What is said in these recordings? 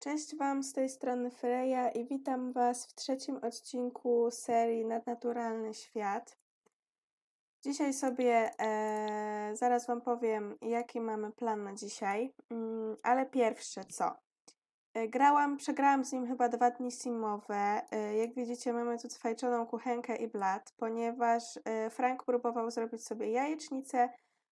Cześć Wam, z tej strony Freya i witam Was w trzecim odcinku serii Nadnaturalny Świat. Dzisiaj sobie e, zaraz Wam powiem, jaki mamy plan na dzisiaj, mm, ale pierwsze co? E, grałam, przegrałam z nim chyba dwa dni simowe. E, jak widzicie, mamy tu cwajczoną kuchenkę i blat, ponieważ e, Frank próbował zrobić sobie jajecznicę,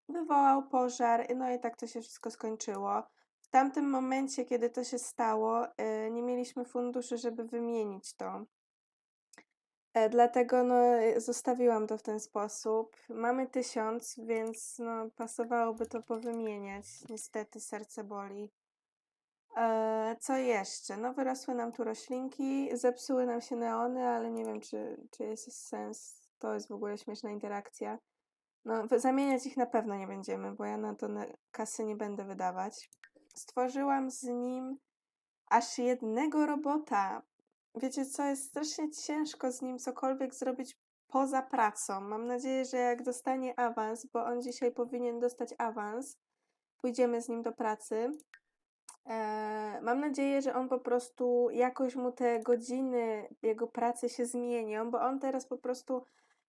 wywołał pożar, no i tak to się wszystko skończyło. W tamtym momencie, kiedy to się stało, e, nie mieliśmy funduszy, żeby wymienić to. E, Dlatego no, e, zostawiłam to w ten sposób. Mamy tysiąc, więc no, pasowałoby to powymieniać. Niestety serce boli. Co jeszcze? No, wyrosły nam tu roślinki, zepsuły nam się neony, ale nie wiem, czy, czy jest sens. To jest w ogóle śmieszna interakcja. No, zamieniać ich na pewno nie będziemy, bo ja na to kasy nie będę wydawać. Stworzyłam z nim aż jednego robota. Wiecie co, jest strasznie ciężko z nim cokolwiek zrobić poza pracą. Mam nadzieję, że jak dostanie awans, bo on dzisiaj powinien dostać awans, pójdziemy z nim do pracy. Eee, mam nadzieję, że on po prostu jakoś mu te godziny jego pracy się zmienią, bo on teraz po prostu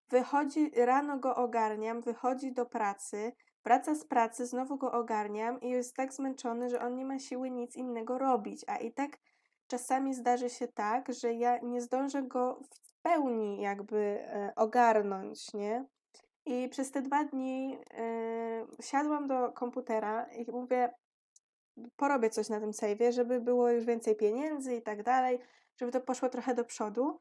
wychodzi, rano go ogarniam, wychodzi do pracy, wraca z pracy, znowu go ogarniam i jest tak zmęczony, że on nie ma siły nic innego robić, a i tak czasami zdarzy się tak, że ja nie zdążę go w pełni jakby e, ogarnąć, nie? I przez te dwa dni e, siadłam do komputera i mówię, porobię coś na tym save'ie, żeby było już więcej pieniędzy i tak dalej, żeby to poszło trochę do przodu.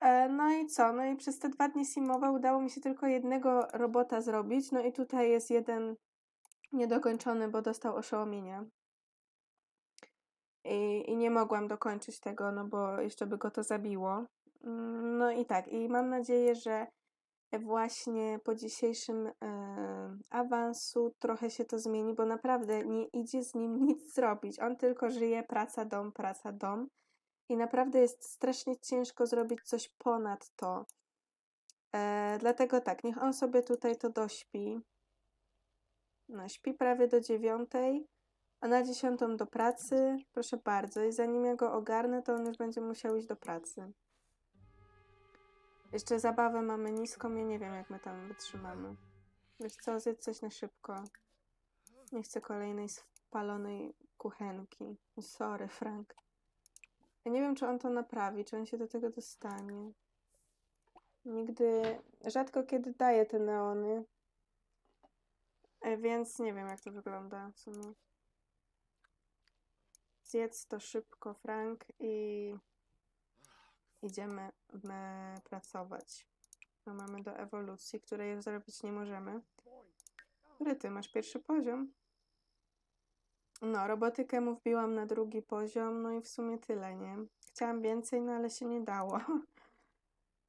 E, No i co? No i przez te dwa dni simowe udało mi się tylko jednego robota zrobić. No i tutaj jest jeden niedokończony, bo dostał oszołomienia. I, I nie mogłam dokończyć tego, no bo jeszcze by go to zabiło. Mm, No i tak, i mam nadzieję, że właśnie po dzisiejszym e, awansu trochę się to zmieni, bo naprawdę nie idzie z nim nic zrobić. On tylko żyje praca, dom, praca, dom. I naprawdę jest strasznie ciężko zrobić coś ponad to. E, dlatego tak, niech on sobie tutaj to dośpi. No, śpi prawie do dziewiątej, a na dziesiątą do pracy. Proszę bardzo. I zanim ja go ogarnę, to on już będzie musiał iść do pracy. Jeszcze zabawę mamy niską, ja nie wiem, jak my tam wytrzymamy. Wiesz co, zjedz coś na szybko. Nie chcę kolejnej spalonej kuchenki. Sorry, Frank. Ja nie wiem, czy on to naprawi, czy on się do tego dostanie. Nigdy, rzadko kiedy daje te neony. E, Więc nie wiem, jak to wygląda w sumie. Zjedz to szybko, Frank, i idziemy pracować. No, mamy do ewolucji, której już zrobić nie możemy. Który ty masz pierwszy poziom? No, robotykę mu wbiłam na drugi poziom, no i w sumie tyle, nie? Chciałam więcej, no ale się nie dało.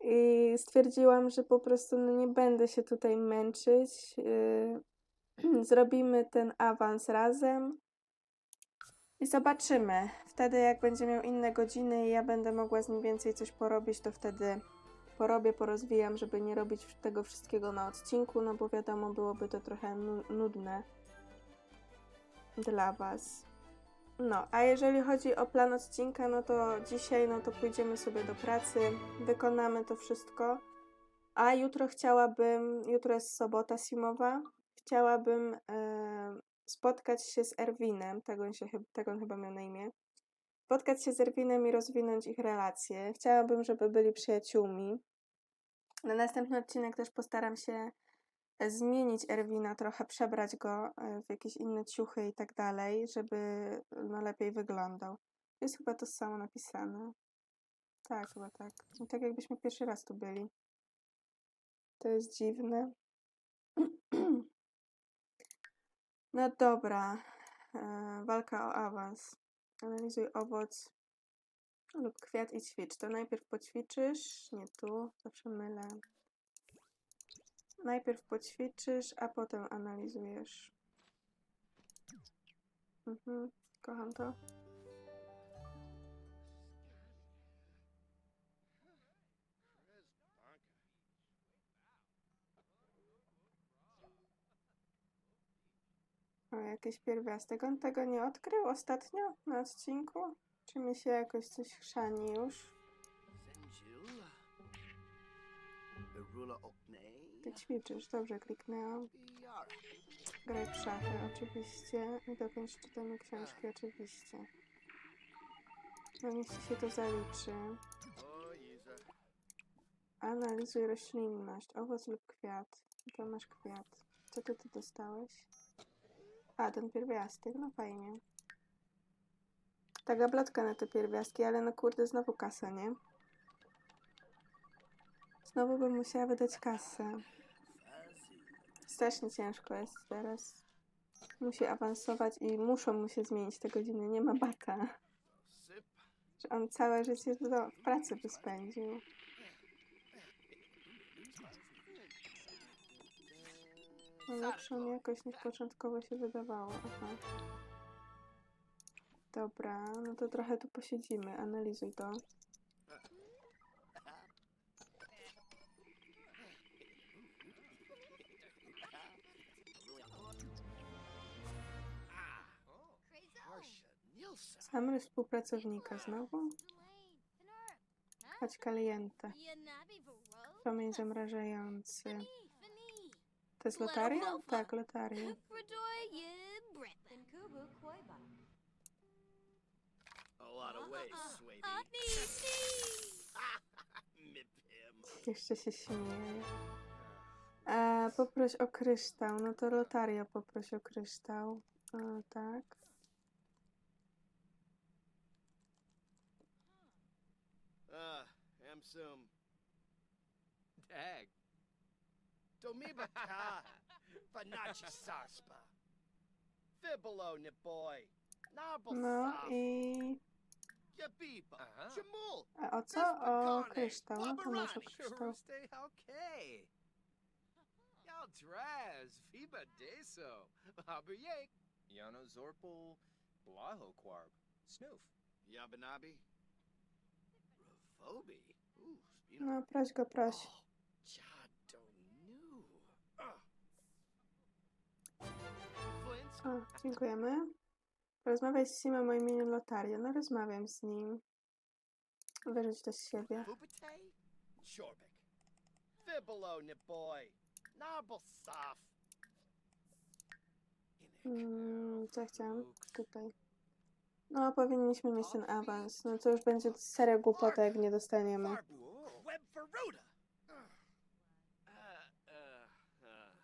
I stwierdziłam, że po prostu no, nie będę się tutaj męczyć. Yy, Zrobimy ten awans razem i zobaczymy. Wtedy, jak będzie miał inne godziny i ja będę mogła z nim więcej coś porobić, to wtedy porobię, porozwijam, żeby nie robić tego wszystkiego na odcinku, no bo wiadomo, byłoby to trochę nu- nudne dla Was. No, a jeżeli chodzi o plan odcinka, no to dzisiaj, no to pójdziemy sobie do pracy, wykonamy to wszystko. A jutro chciałabym, jutro jest sobota simowa, chciałabym e, spotkać się z Erwinem, tego on, się, tego on chyba miał na imię. Spotkać się z Erwinem i rozwinąć ich relacje. Chciałabym, żeby byli przyjaciółmi. Na następny odcinek też postaram się zmienić Erwina, trochę przebrać go e, w jakieś inne ciuchy i tak dalej, żeby no, lepiej wyglądał. Jest chyba to samo napisane. Tak, chyba tak. Tak jakbyśmy pierwszy raz tu byli. To jest dziwne. No dobra. E, walka o awans. Analizuj owoc lub kwiat i ćwicz. To najpierw poćwiczysz. Nie tu, zawsze mylę. Najpierw poćwiczysz, a potem analizujesz. Mhm, kocham to. O, jakiś pierwiastek. On tego nie odkrył ostatnio na odcinku? Czy mi się jakoś coś chrzani już? Berula Okney. Ty ćwiczysz, dobrze kliknęłam. Graj w szachy, oczywiście. I dokończ czytanie książki, oczywiście. No niech ci się to zaliczy. Analizuj roślinność, owoc lub kwiat. To masz kwiat. Co ty tu dostałeś? A, ten pierwiastek, no fajnie. Ta gablotka na te pierwiastki, ale no kurde, znowu kasa, nie? Znowu bym musiała wydać kasę. Strasznie ciężko jest teraz. Musi awansować i muszą mu się zmienić te godziny. Nie ma bata. Że on całe życie do, w pracy by spędził. No lepszą jakoś niż początkowo się wydawało. Aha. Dobra, no to trochę tu posiedzimy. Analizuj to. Sam współpracownika znowu? Chodź kaliente. Promień zamrażający. To jest lotaria? Tak, lotaria. Jeszcze się śmieje. E, poproś o kryształ. No to lotaria poproś o kryształ. E, tak. Amsum. Dag. Domiba ka. Panachi saspa. Fibolo ni boy. No saf. i... Yabiba. Aha. Jamul. A o co? O kryształ. No to masz kryształ. Shuruste halke. Yal draz, fiba deso. Haberjek. Yano zorpal, blaho quarb. Snoof. Yabanabi. Ravobi. No proś go, proś. O, dziękujemy. Rozmawiaj z Simem o imieniu Lotaria. No rozmawiam z nim. Wyrzuć to z siebie. Mm, co ja chciałam? Tutaj. No, powinniśmy mieć ten awans. No to już będzie seria głupotek, jak nie dostaniemy. Web Veruda.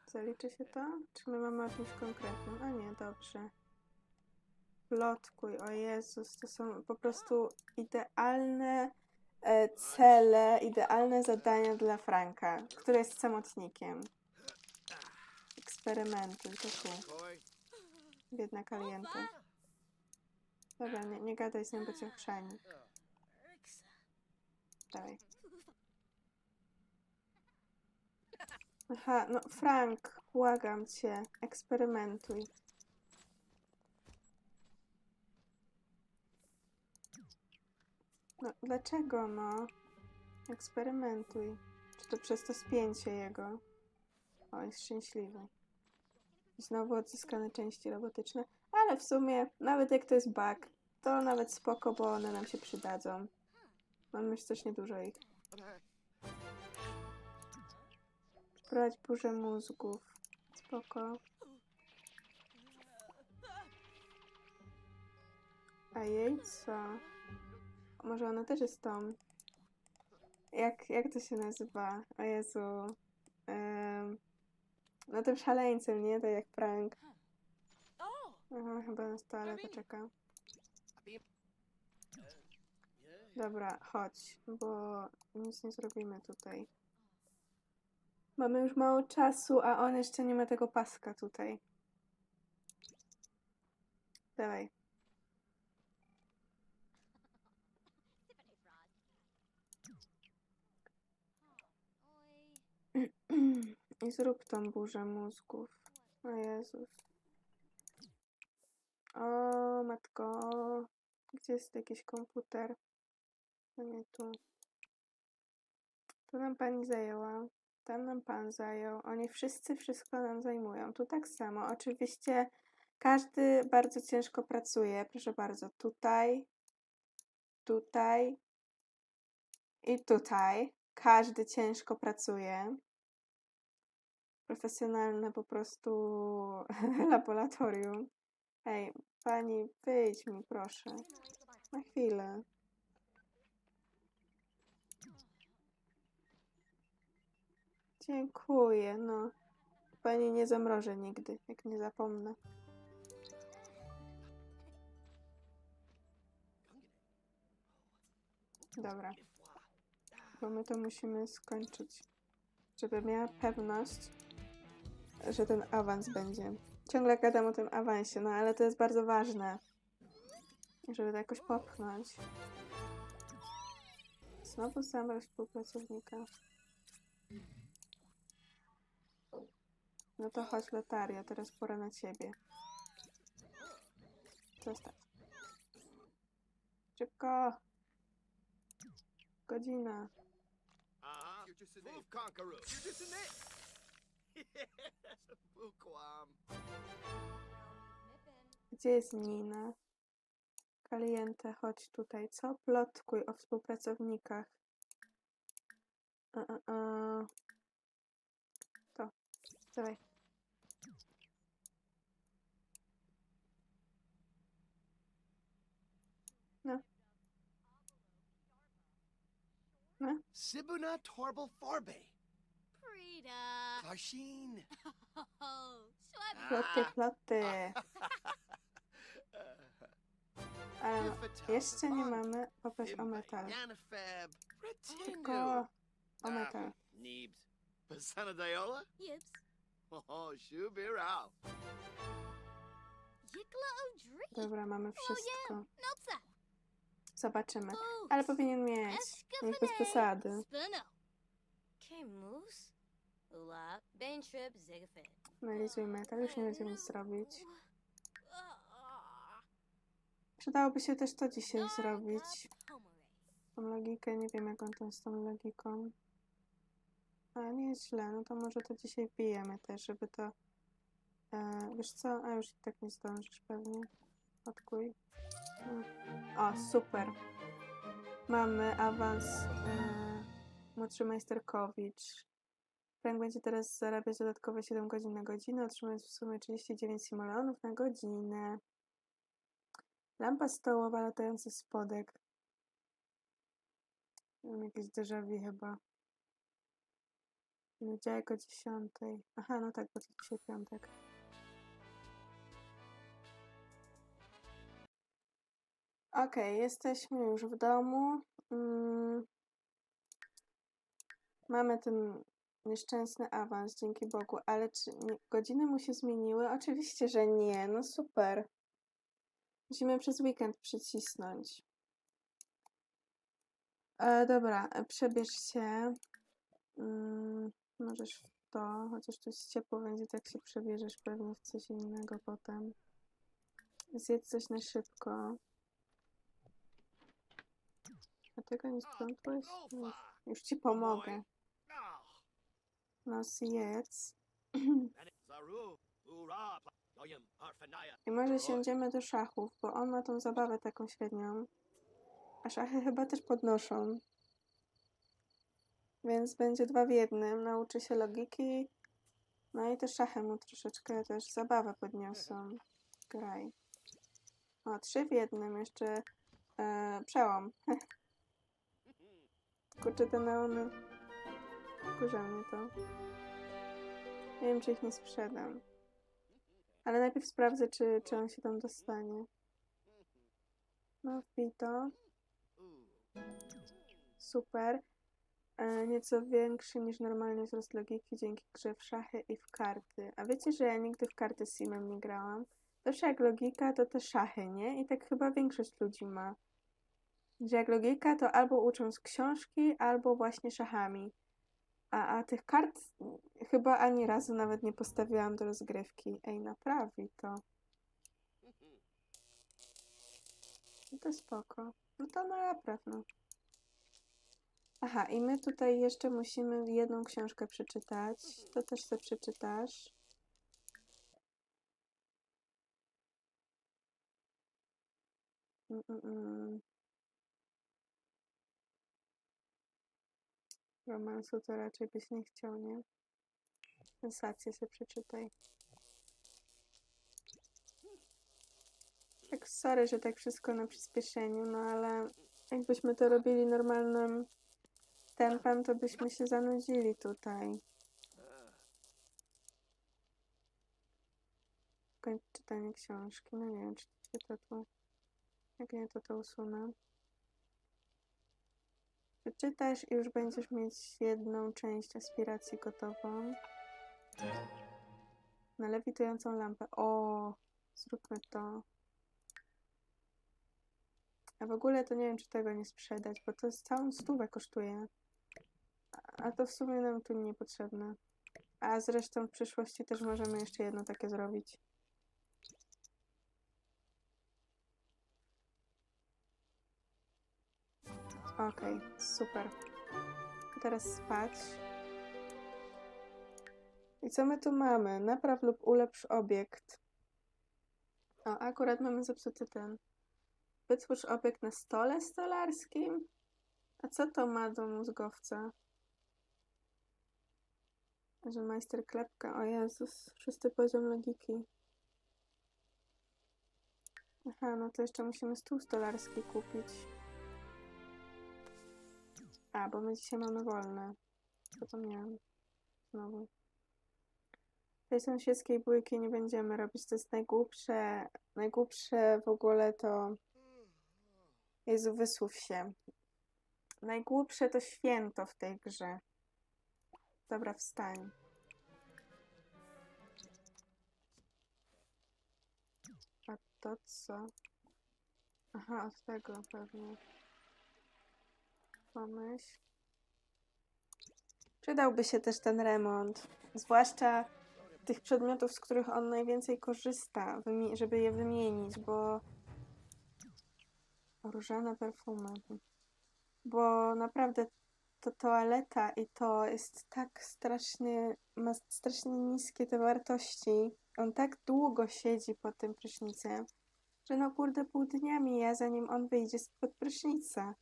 Zaliczy się to? Czy my mamy o czymś konkretnym? A nie, dobrze. Plotkuj, o Jezus, to są po prostu idealne e, cele, idealne zadania dla Franka, który jest samotnikiem. Eksperymentuj, to tu, biedna kalienta. Dobra, nie, nie gadaj z nią, bo cię chrzani. Dawaj. Aha, no Frank, błagam cię, eksperymentuj. No, dlaczego no? Eksperymentuj. Czy to przez to spięcie jego? O, jest szczęśliwy. Znowu odzyskane części robotyczne. Ale w sumie, nawet jak to jest bug, to nawet spoko, bo one nam się przydadzą. Mamy już coś ich. Przeprowadź burzę mózgów. Spoko. A jej co? Może ona też jest tą. Jak, jak to się nazywa? O Jezu. Em, no tym szaleńcem, nie? Tak jak Frank. Aha, chyba na toaletę czeka. Dobra, chodź, bo nic nie zrobimy tutaj. Mamy już mało czasu, a on jeszcze nie ma tego paska tutaj. Dawaj. I zrób tą burzę mózgów. O Jezus. O, matko. Gdzie jest jakiś komputer? To nie tu. Tu nam pani zajęła. Tam nam pan zajął. Oni wszyscy wszystko nam zajmują. Tu tak samo. Oczywiście każdy bardzo ciężko pracuje. Proszę bardzo, tutaj tutaj i tutaj. Każdy ciężko pracuje. Profesjonalne po prostu laboratorium. Ej, pani, wyjdź mi proszę. Na chwilę. Dziękuję, no. Pani nie zamrożę nigdy, jak nie zapomnę. Dobra, bo my to musimy skończyć. Żeby miała pewność, że ten awans będzie. Ciągle gadam o tym awansie, no ale to jest bardzo ważne. Żeby to jakoś popchnąć. Znowu zamroź współpracownika. No to chodź, Lotaria, teraz pora na ciebie. Zostaw. Szybko! Godzina. Gdzie jest Nina? Kaliente, chodź tutaj. Co? Plotkuj o współpracownikach. A, a, a. To. Dawaj. No. No. Sibuna Torble Farbe. Frida. Klarshin. Oh, ploty. Ale no, jeszcze nie mamy. Poproś o metal. Szybko. O metal. Neebs. Basana Diola? Yips. Oh, Shubirao. Dobra, mamy wszystko. Zobaczymy. Ale powinien mieć. Nie bez przesady. Spuno. K-Moose. Ula. Bane Trip. Zigafit. Analizuj metal, już nie będziemy zrobić. Przydałoby się też to dzisiaj zrobić. Tą logikę, nie wiem jak on to z tą logiką. A nie jest źle, no to może to dzisiaj wbijemy też, żeby to... E, wiesz co? A już i tak nie zdążysz pewnie. Odkuj. O, super. Mamy awans e, młodszy majsterkowicz. Frank będzie teraz zarabiać dodatkowe 7 godzin na godzinę, otrzymując w sumie 39 simoleonów na godzinę. Lampa stołowa, latający spodek. Mam jakieś déjà vu chyba. Poniedziałek o 10. Aha, no tak, bo to dzisiaj piątek. Okej, jesteśmy już w domu. Mm. Mamy ten nieszczęsny awans, dzięki Bogu, ale czy nie, godziny mu się zmieniły? Oczywiście, że nie. No super. Musimy przez weekend przycisnąć. E, dobra, e, przebierz się. Mm, możesz w to, chociaż tu jest ciepło będzie, tak się przebierzesz pewnie w coś innego potem. Zjedz coś na szybko. A tego nie sprzątłeś? Już, już ci pomogę. No zjedz. I może siądziemy do szachów, bo on ma tą zabawę taką średnią. A szachy chyba też podnoszą. Więc będzie dwa w jednym. Nauczy się logiki. No i te szachy mu troszeczkę też zabawę podniosą. Graj. O, trzy w jednym. Jeszcze e, przełom. Kurczę, te neony. Kurza mnie to. Nie wiem, czy ich nie sprzedam. Ale najpierw sprawdzę, czy, czy on się tam dostanie. No, wbij to. Super. E, nieco większy niż normalny wzrost logiki dzięki grze w szachy i w karty. A wiecie, że ja nigdy w karty z Simem nie grałam? Zawsze jak logika, to te szachy, nie? I tak chyba większość ludzi ma. Że jak logika, to albo uczą z książki, albo właśnie szachami. A, a tych kart chyba ani razu nawet nie postawiłam do rozgrywki. Ej, naprawi to. No to spoko. No to napraw, no. Aha, i my tutaj jeszcze musimy jedną książkę przeczytać. To też sobie przeczytasz. Mm, mm, mm. Romansu to raczej byś nie chciał, nie? Sensację sobie przeczytaj. Tak, sorry, że tak wszystko na przyspieszeniu, no ale jakbyśmy to robili normalnym tempem, to byśmy się zanudzili tutaj. Kończ czytanie książki. No nie wiem, czy się to tu... Jak nie, to to usunę. Przeczytasz i już będziesz mieć jedną część aspiracji gotową. Na lewitującą lampę. O, zróbmy to. A w ogóle to nie wiem, czy tego nie sprzedać, bo to całą stówę kosztuje. A to w sumie nam tu niepotrzebne. A zresztą w przyszłości też możemy jeszcze jedno takie zrobić. Okej, super. Teraz spać. I co my tu mamy? Napraw lub ulepsz obiekt. O, akurat mamy zepsuty ten. Wytwórz obiekt na stole stolarskim? A co to ma do mózgowca? Że majster klepka. O Jezus, szósty poziom logiki. Aha, no to jeszcze musimy stół stolarski kupić. A, bo my dzisiaj mamy wolne. Zapomniałam. Znowu. Tej sąsiedzkiej bójki nie będziemy robić. To jest najgłupsze. Najgłupsze w ogóle to. Jezu, wysłów się. Najgłupsze to święto w tej grze. Dobra, wstań. A to co? Aha, od tego pewnie. Pomyśl. Przydałby się też ten remont. Zwłaszcza tych przedmiotów, z których on najwięcej korzysta, żeby je wymienić, bo. Różane perfumy. Bo naprawdę to toaleta i to jest tak strasznie, ma strasznie niskie te wartości. On tak długo siedzi pod tym prysznicem, że no kurde pół dnia mija, zanim on wyjdzie spod prysznica.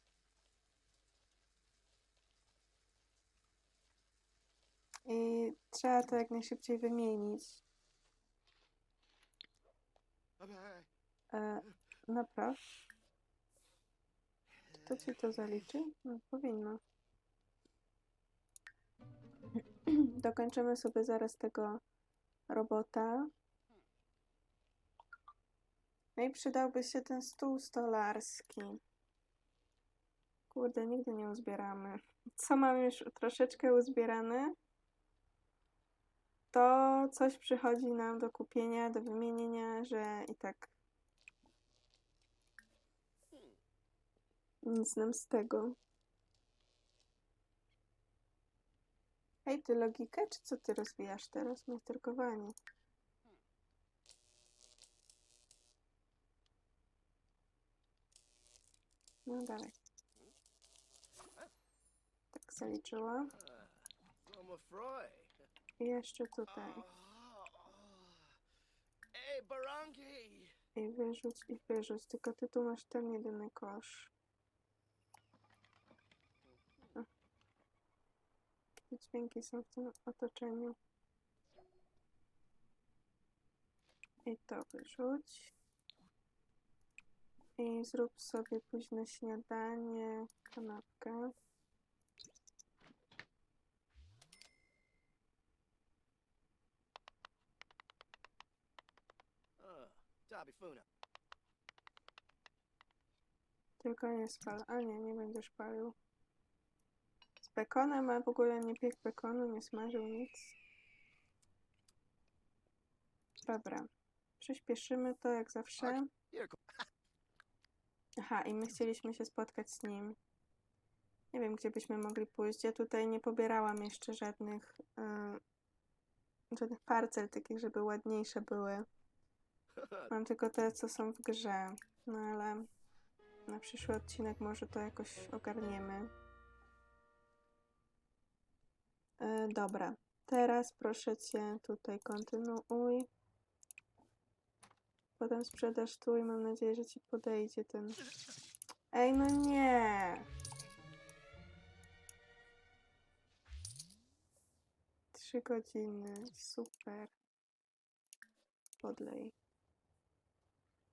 I trzeba to jak najszybciej wymienić. E, napraw. Czy to ci to zaliczy? No, powinno. Dokończymy sobie zaraz tego robota. No i przydałby się ten stół stolarski. Kurde, nigdy nie uzbieramy. Co mamy już troszeczkę uzbierane, to coś przychodzi nam do kupienia, do wymienienia, że i tak nic nam z tego. Hej, ty logikę, czy co ty rozwijasz teraz? Majsterkowanie. No dalej. Tak zaliczyła. I'm afraid. I jeszcze tutaj. Hey, Barangi! I wyrzuć, i wyrzuć. Tylko ty tu masz ten jedyny kosz. Te Dźwięki są w tym otoczeniu. I to wyrzuć. I zrób sobie późne śniadanie, kanapkę. Tylko nie spal. A nie, nie będziesz palił. Z bekonem, a w ogóle nie piekł bekonu, nie smażył nic. Dobra. Przyspieszymy to jak zawsze. Aha, i my chcieliśmy się spotkać z nim. Nie wiem, gdzie byśmy mogli pójść. Ja tutaj nie pobierałam jeszcze żadnych, yy, żadnych parcel takich, żeby ładniejsze były. Mam tylko te, co są w grze. No ale na przyszły odcinek może to jakoś ogarniemy. Yy, dobra. Teraz proszę cię tutaj kontynuuj. Potem sprzedasz tu i mam nadzieję, że ci podejdzie ten. Ej, no nie! Trzy godziny. Super. Podlej.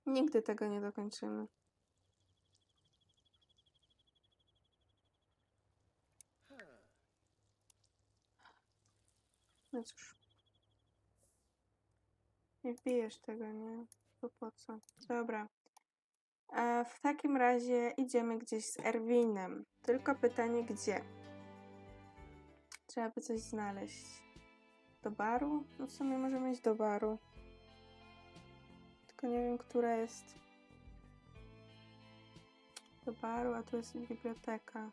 Nigdy tego nie dokończymy. No cóż. Nie wbijesz tego, nie? To po co? Dobra. E, w takim razie idziemy gdzieś z Erwinem. Tylko pytanie, gdzie? Trzeba by coś znaleźć. Do baru? No w sumie możemy iść do baru. Tylko nie wiem, która jest. Do baru, a tu jest biblioteka.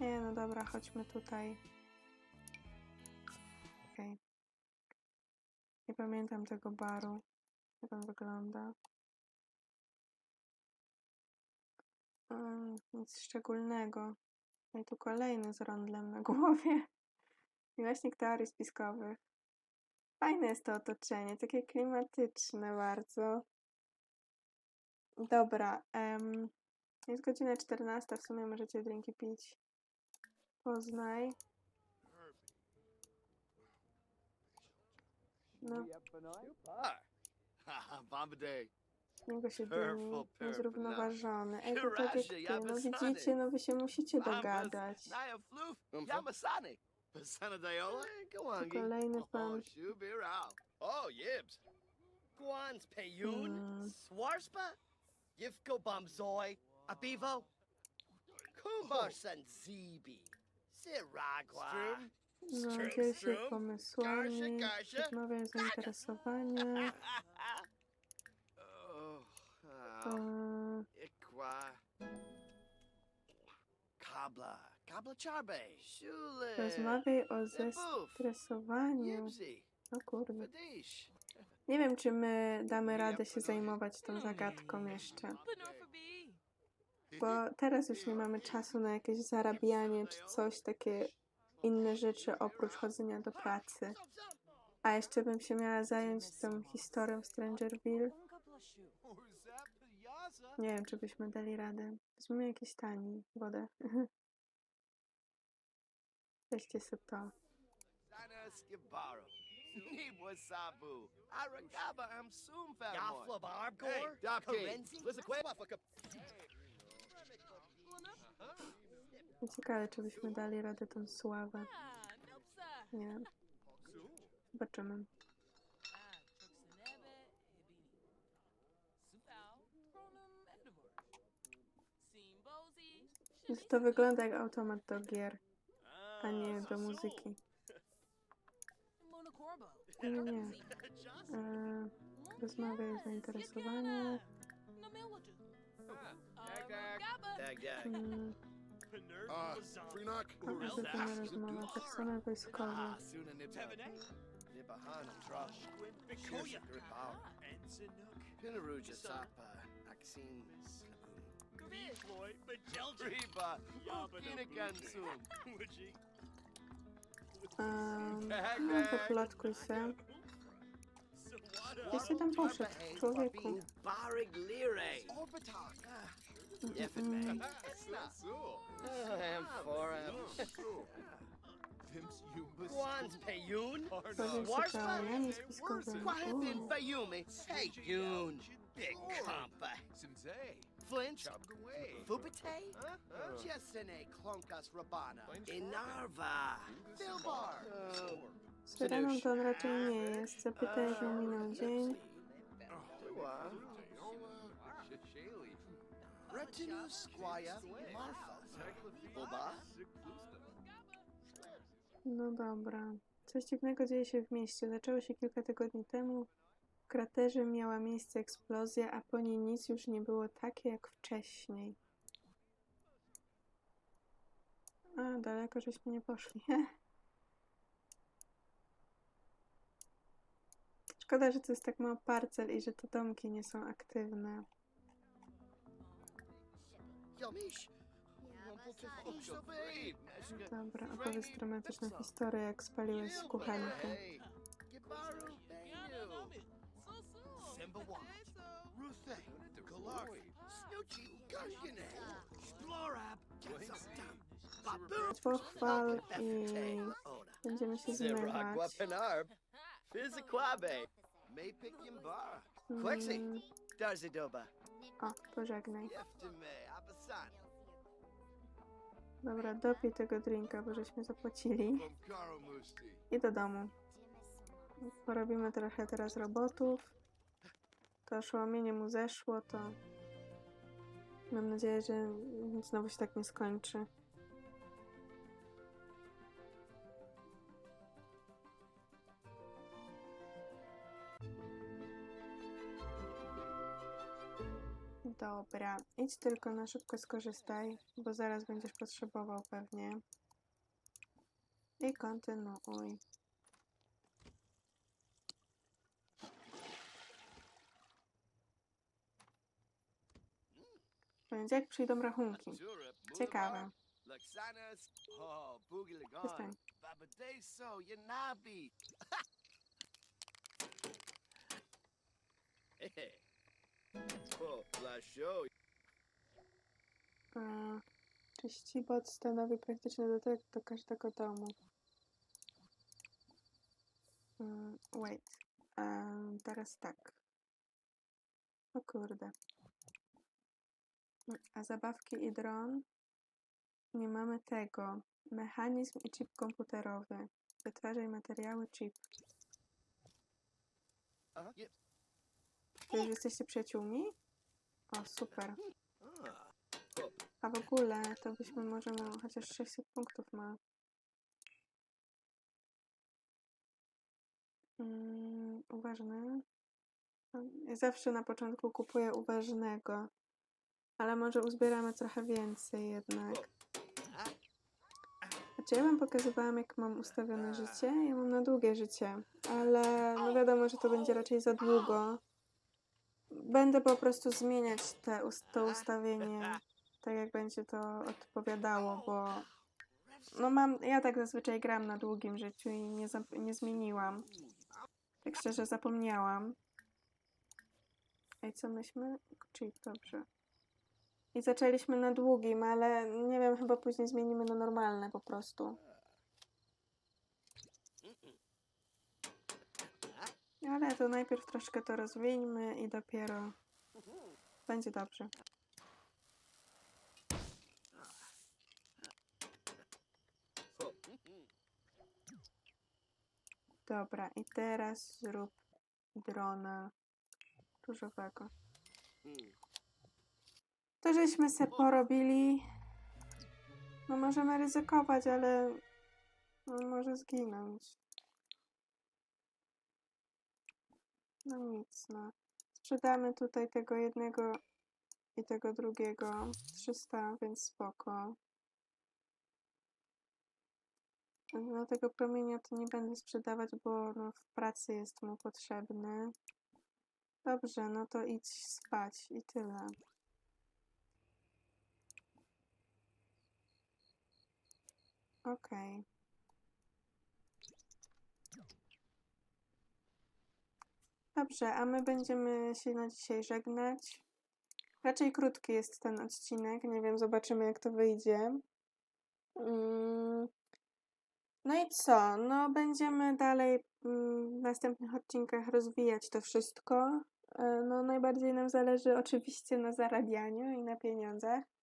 Nie, no dobra, chodźmy tutaj. Okej. Nie pamiętam tego baru. Jak on wygląda. Mm, nic szczególnego. No i tu kolejny z rondlem na głowie. Miłośnik teorii spiskowych. Fajne jest to otoczenie, takie klimatyczne bardzo. Dobra, em, jest godzina 14, w sumie możecie drinki pić. Poznaj. No, Super. Bombadil. z niego się dymi. purple, Niezrównoważony. Ej, to tak jak ty. No widzicie, no wy się musicie dogadać. Sanadayola, eh, go on. oh, pan. Shubirao. O, jibs. Guans peyun, swarspa, Yifko bomzoi, abivo, kumbar san zibi, siragua. Znajdzie się pomysłami, odmawiam zainteresowania. Ikwa. Kabla. Rozmawiaj o zestresowaniu. O kurde. Nie wiem, czy my damy radę się zajmować tą zagadką jeszcze. Bo teraz już nie mamy czasu na jakieś zarabianie czy coś, takie inne rzeczy oprócz chodzenia do pracy. A jeszcze bym się miała zająć tą historią Strangerville. Nie wiem, czy byśmy dali radę. Weźmiemy jakiś tani wodę. Karenzi, Listen quick. Ciekawe, czy byśmy dali radę tą sławę. Nie. Zobaczymy. To, to wygląda jak automat do gier, a. Nie do muzyki. Nie, nie. E, rozmawiaj, zainteresowanie. Mm, Uh, Freenok? Pozytywna rozmowa, personel wojskowy. Pinaruja Sapa, Axine, Slaboon. Reba, Yabana Kansum. A, no, poplotkuj se. Gdzie się tam poszedł, człowieku? Mm. Juan's Hey, Yun. Big compa. Flint. Fubite, Huh? Jessene Clonkas Rabana, Inarva. Filbar, Syreną to on raczej nie jest. Zapytaj, jak minął dzień. Dua. Shishali. Retinu Squire Marfa, Boba, No dobra. Coś dziwnego dzieje się w mieście. Zaczęło się kilka tygodni temu. W kraterze miała miejsce eksplozja, a po niej nic już nie było takie jak wcześniej. A, daleko żeśmy nie poszli. Szkoda, że to jest tak mało parcel i że te domki nie są aktywne. Dobra, opowiedz dramatyczną historię, jak spaliłeś kuchenkę. Simba Watch, Ruthe, Galarfi, Snoochie, Gushkine, Explorab, Getsuptam, pochwał i będziemy się zmywać. Fizikwabe. May pick him bar. Quexi. Mm, Darzidoba. o, pożegnaj. Dobra, dopij tego drinka, bo żeśmy zapłacili. I do domu. Porobimy trochę teraz robotów. To oszołomienie mu zeszło, to mam nadzieję, że znowu się tak nie skończy. Dobra, idź tylko na szybko skorzystaj, bo zaraz będziesz potrzebował pewnie. I kontynuuj. Więc jak przyjdą rachunki? Ciekawe. Oh, boogie Przestań. Babadeso, Yanabi. Czyścibot stanowi praktyczny dodatek do każdego domu. Mm, Wait. E, Teraz tak. O kurde. A zabawki i dron? Nie mamy tego. Mechanizm i chip komputerowy. Wytwarzaj materiały chip. To już jesteście przyjaciółmi? O, super. A w ogóle to byśmy może no, chociaż 600 punktów ma. Mm, uważny. Zawsze na początku kupuję uważnego. Ale może uzbieramy trochę więcej jednak. Znaczy ja wam pokazywałam jak mam ustawione życie. Ja mam na długie życie. Ale no wiadomo, że to będzie raczej za długo. Będę po prostu zmieniać te, to ustawienie tak jak będzie to odpowiadało, bo no mam, ja tak zazwyczaj gram na długim życiu i nie, nie zmieniłam. Tak szczerze zapomniałam. Ej, co myśmy? Czyli dobrze. I zaczęliśmy na długim, ale nie wiem, chyba później zmienimy na normalne po prostu. Ale to najpierw troszkę to rozwieńmy i dopiero będzie dobrze. Dobra, i teraz zrób drona różowego. To żeśmy se porobili. No możemy ryzykować, ale on może zginąć. No nic, no. Sprzedamy tutaj tego jednego i tego drugiego. 300, więc spoko. No tego promienia to nie będę sprzedawać, bo no, w pracy jest mu potrzebny. Dobrze, no to idź spać i tyle. Okej. Dobrze, a my będziemy się na dzisiaj żegnać. Raczej krótki jest ten odcinek, nie wiem, zobaczymy jak to wyjdzie. Mm. No i co? No, będziemy dalej mm, w następnych odcinkach rozwijać to wszystko. E, No, najbardziej nam zależy oczywiście na zarabianiu i na pieniądzach.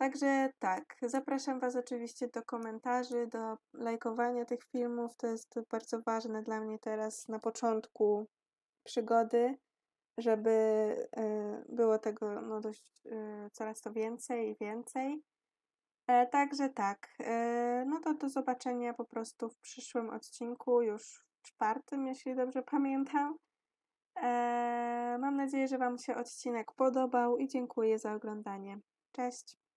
Także tak, zapraszam Was oczywiście do komentarzy, do lajkowania tych filmów. To jest bardzo ważne dla mnie teraz na początku przygody, żeby e, było tego no, dość e, coraz to więcej i więcej. E, Także tak, no to do zobaczenia po prostu w przyszłym odcinku, już w czwartym, jeśli dobrze pamiętam. Mam nadzieję, że Wam się odcinek podobał i dziękuję za oglądanie. Cześć!